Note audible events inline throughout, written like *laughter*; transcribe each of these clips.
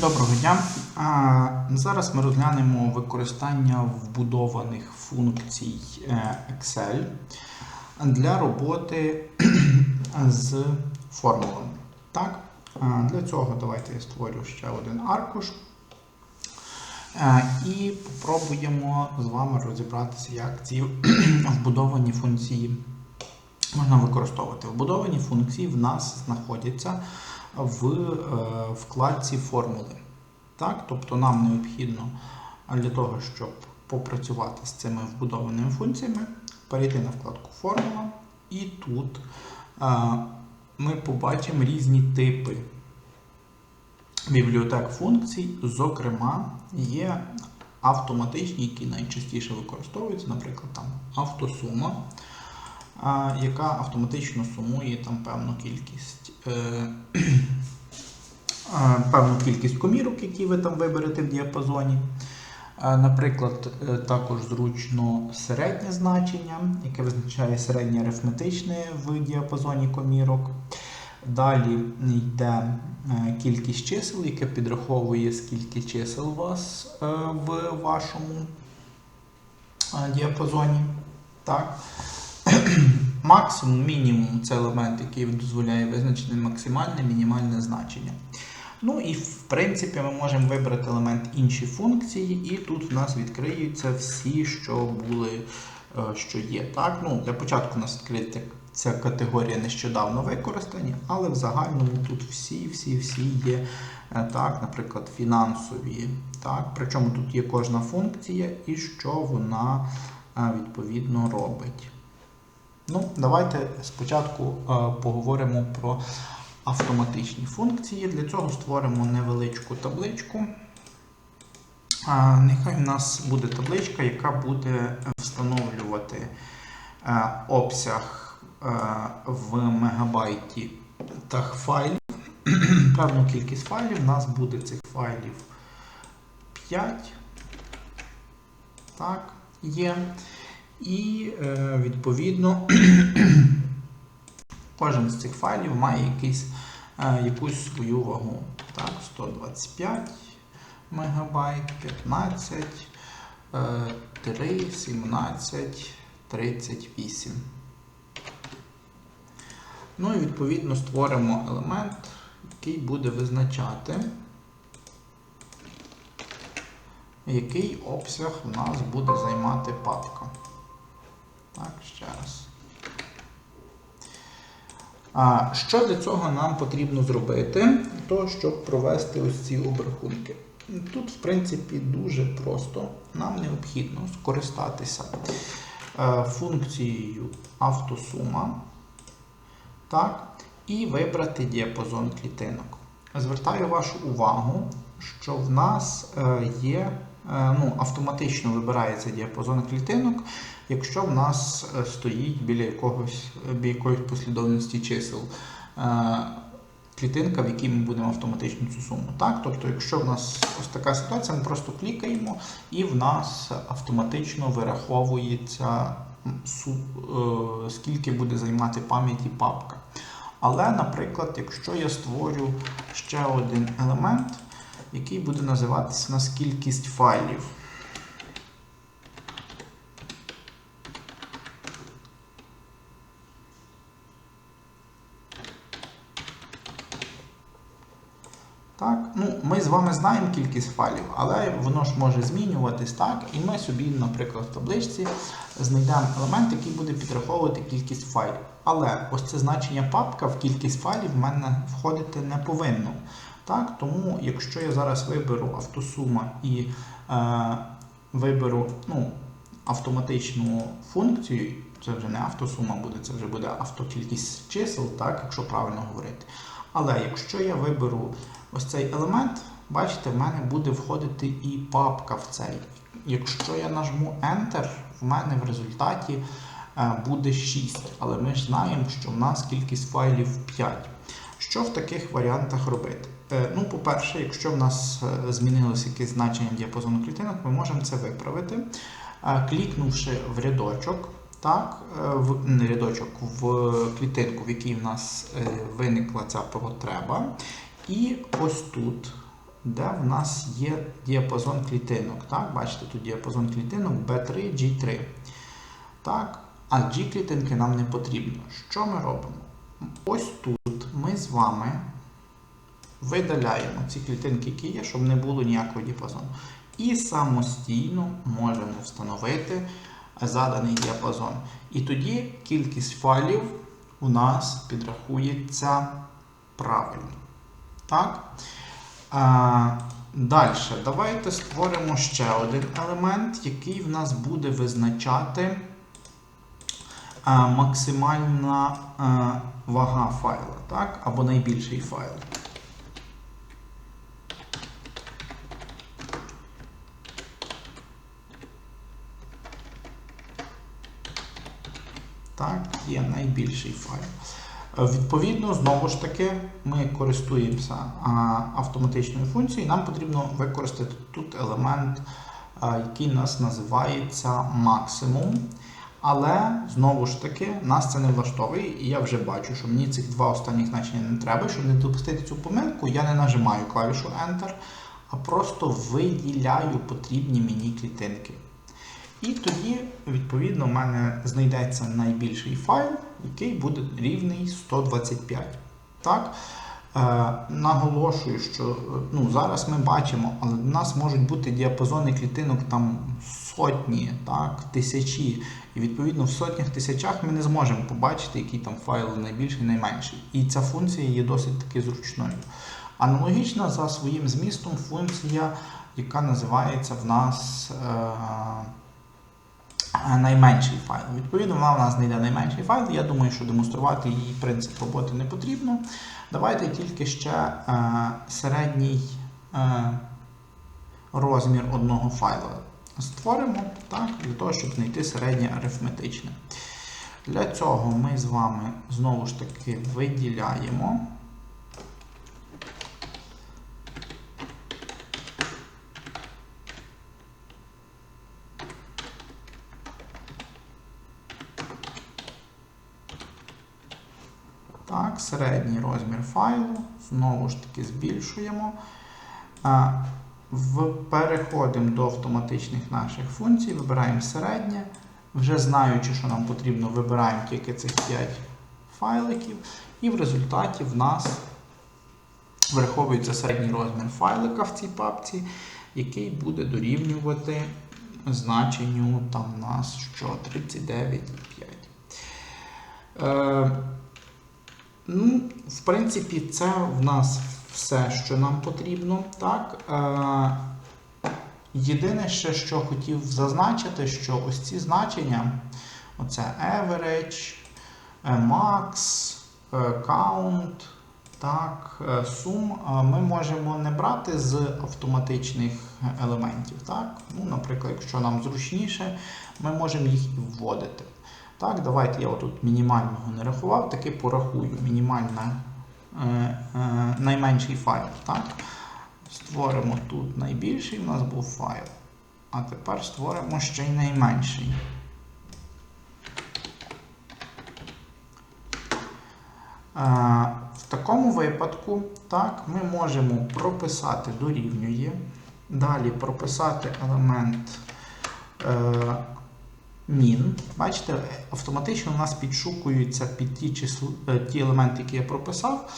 Доброго дня. Зараз ми розглянемо використання вбудованих функцій е, Excel для роботи *clears throat* з формулами. Так? Для цього давайте я створю ще один аркуш. Е, І попробуємо з вами розібратися, як ці *clears throat* вбудовані функції можна використовувати. Вбудовані функції в нас знаходяться в е, вкладці формули. Так? Тобто нам необхідно для того, щоб попрацювати з цими вбудованими функціями, перейти на вкладку Формула, і тут е, ми побачимо різні типи бібліотек функцій. Зокрема, є автоматичні, які найчастіше використовуються, наприклад, там автосума яка автоматично сумує там певну кількість е, е, *clears throat* певну кількість комірок, які ви там виберете в діапазоні. Е, Наприклад, е, також зручно середнє значення, яке визначає середнє арифметичне в діапазоні комірок. Далі йде е, кількість чисел, яке підраховує, скільки чисел у вас е, в вашому е, діапазоні. Так. *clears throat* Максимум, мінімум це елемент, який дозволяє визначити максимальне, мінімальне значення. Ну і в принципі ми можемо вибрати елемент інші функції, і тут в нас відкриються всі, що були, е, що є. Так, ну Для початку у нас відкриється ця категорія нещодавно використані, але в загальному тут всі, всі, всі є, е, так, наприклад, фінансові. Так, Причому тут є кожна функція і що вона е, відповідно робить. Ну, Давайте спочатку е, поговоримо про автоматичні функції. Для цього створимо невеличку табличку. Е, нехай у нас буде табличка, яка буде встановлювати е, обсяг в мегабайті та файлів. *clears throat* Певну кількість файлів. У нас буде цих файлів 5. Так, є. І е, відповідно *clears throat* кожен з цих файлів має якийсь, е, якусь свою вагу. Так, 125 МБ, 15, е, 3, 17, 38. Ну і відповідно створимо елемент, який буде визначати, який обсяг у нас буде займати папка. Так, ще раз. А, Що для цього нам потрібно зробити, то щоб провести ось ці обрахунки? Тут, в принципі, дуже просто. Нам необхідно скористатися е, функцією автосума так, і вибрати діапазон клітинок. Звертаю вашу увагу, що в нас е, є ну, автоматично вибирається діапазон клітинок якщо в нас е, стоїть біля якогось біля якоїсь послідовності чисел е, клітинка, в якій ми будемо автоматично цю суму. Так? Тобто, якщо в нас ось така ситуація, ми просто клікаємо і в нас автоматично вираховується е, скільки буде займати пам'яті папка. Але, наприклад, якщо я створю ще один елемент, який буде називатися нас кількість файлів. Так, ну, Ми з вами знаємо кількість файлів, але воно ж може змінюватись так. І ми собі, наприклад, в табличці знайдемо елемент, який буде підраховувати кількість файлів. Але ось це значення папка в кількість файлів в мене входити не повинно. Так, Тому, якщо я зараз виберу автосума і е, виберу ну, автоматичну функцію, це вже не автосума буде, це вже буде автокількість чисел, так, якщо правильно говорити. Але якщо я виберу ось цей елемент, бачите, в мене буде входити і папка в цей. Якщо я нажму Enter, в мене в результаті е, буде 6. Але ми ж знаємо, що в нас кількість файлів 5. Що в таких варіантах робити? Е, ну, По-перше, якщо в нас е, змінилося якесь значення діапазону клітинок, ми можемо це виправити, клікнувши в рядочок. Так, в не рядочок в клітинку, в якій в нас виникла ця потреба. І ось тут де в нас є діапазон клітинок. Так, бачите, тут діапазон клітинок B3, G3. Так, а G-клітинки нам не потрібно. Що ми робимо? Ось тут ми з вами видаляємо ці клітинки, які є, щоб не було ніякого діапазону. І самостійно можемо встановити заданий діапазон. І тоді кількість файлів у нас підрахується правильно. Так? А, Далі, давайте створимо ще один елемент, який в нас буде визначати максимальна вага файла, так? або найбільший файл. Так, є найбільший файл. Е, Відповідно, знову ж таки, ми користуємося автоматичною функцією. Нам потрібно використати тут елемент, який нас називається максимум. Але знову ж таки, нас це не влаштовує, і я вже бачу, що мені цих два останніх значення не треба. Щоб не допустити цю помилку, я не нажимаю клавішу Enter, а просто виділяю потрібні мені клітинки. І тоді, відповідно, в мене знайдеться найбільший файл, який буде рівний 125. Так? Е, наголошую, що ну, зараз ми бачимо, але в нас можуть бути діапазони клітинок там сотні, так, тисячі. І відповідно в сотнях тисячах ми не зможемо побачити, який там файл найбільший найменший. І ця функція є досить таки зручною. Аналогічна за своїм змістом функція, яка називається в нас. Е, найменший файл. Відповідно, вона в нас знайде найменший файл. Я думаю, що демонструвати її принцип роботи не потрібно. Давайте тільки ще е, середній е, розмір одного файла створимо так, для того, щоб знайти середнє арифметичне. Для цього ми з вами знову ж таки виділяємо. Так, середній розмір файлу. Знову ж таки збільшуємо. Переходимо до автоматичних наших функцій, вибираємо середнє. Вже знаючи, що нам потрібно, вибираємо тільки цих 5 файликів. І в результаті в нас враховується середній розмір файлика в цій папці, який буде дорівнювати значенню там у нас що 39,5. Е, Ну, в принципі, це в нас все, що нам потрібно. Так? Е, Єдине ще, що хотів зазначити, що ось ці значення: оце average, max, count, так, sum, ми можемо не брати з автоматичних елементів. Так? Ну, Наприклад, якщо нам зручніше, ми можемо їх і вводити. Так, давайте я отут мінімального не рахував, таки порахую мінімальна, е, е, найменший файл. Так? Створимо тут найбільший, у нас був файл. А тепер створимо ще й найменший. Е, в такому випадку так, ми можемо прописати дорівнює. Далі прописати елемент. Е, Мін. Бачите, автоматично у нас підшукуються під ті числ... ті елементи, які я прописав,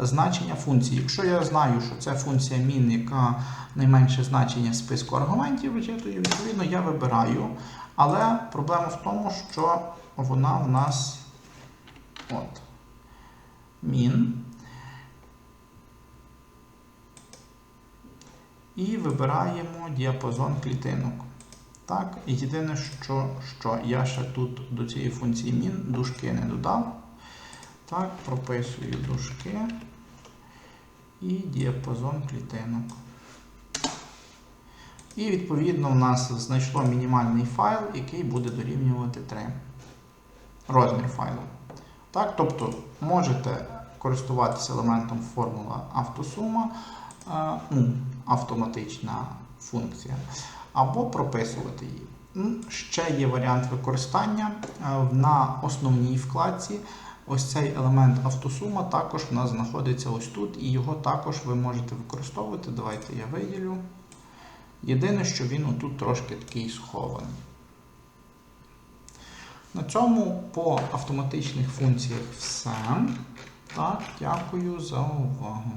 значення функції. Якщо я знаю, що це функція мін, яка найменше значення списку аргументів вичитує, відповідно, я вибираю. Але проблема в тому, що вона в нас от, мін. І вибираємо діапазон клітинок. Так, єдине, що що я ще тут до цієї функції min дужки не додав. Так, прописую дужки і діапазон клітинок. І відповідно в нас знайшло мінімальний файл, який буде дорівнювати 3. Розмір файлу. Так, Тобто можете користуватися елементом формула автосума, ну, автоматична функція або прописувати її. Ще є варіант використання на основній вкладці. ось цей елемент автосума також в нас знаходиться ось тут, і його також ви можете використовувати. Давайте я виділю. Єдине, що він отут трошки такий схований. На цьому по автоматичних функціях все. Так, дякую за увагу.